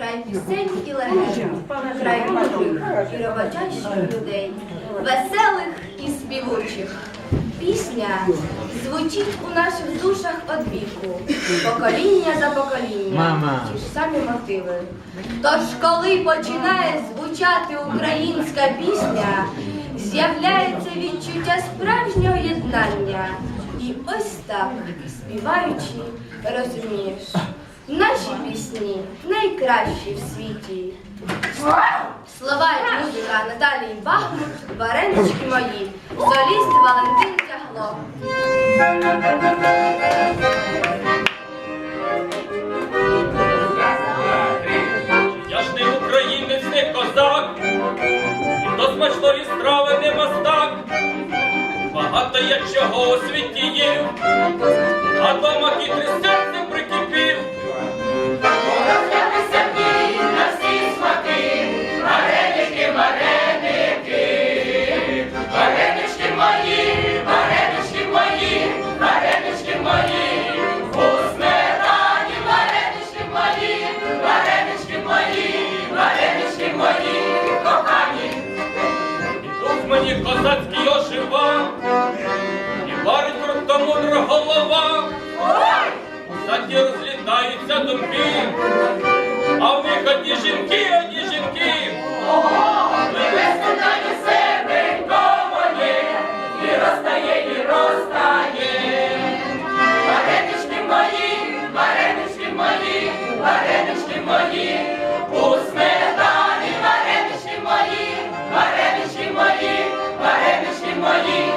край пісень і легенд, край мудрих і роботящих людей, веселих і співучих. Пісня звучить у наших душах одвіку, покоління за поколінням, Мама. ті ж самі мотиви. Тож, коли починає звучати українська пісня, з'являється відчуття справжнього єднання. І ось так, співаючи, розумієш, наші пісні найкращі в світі. Слова і музика Наталії Бахмут, варенички мої, соліст Валентин Тягло. Я ж не українець, не козак, і до смачної страви не мастак. Багато я чого у світі їв, тут мені ожива, і варить круто мудра голова. У саді розлітаються думки, моїм.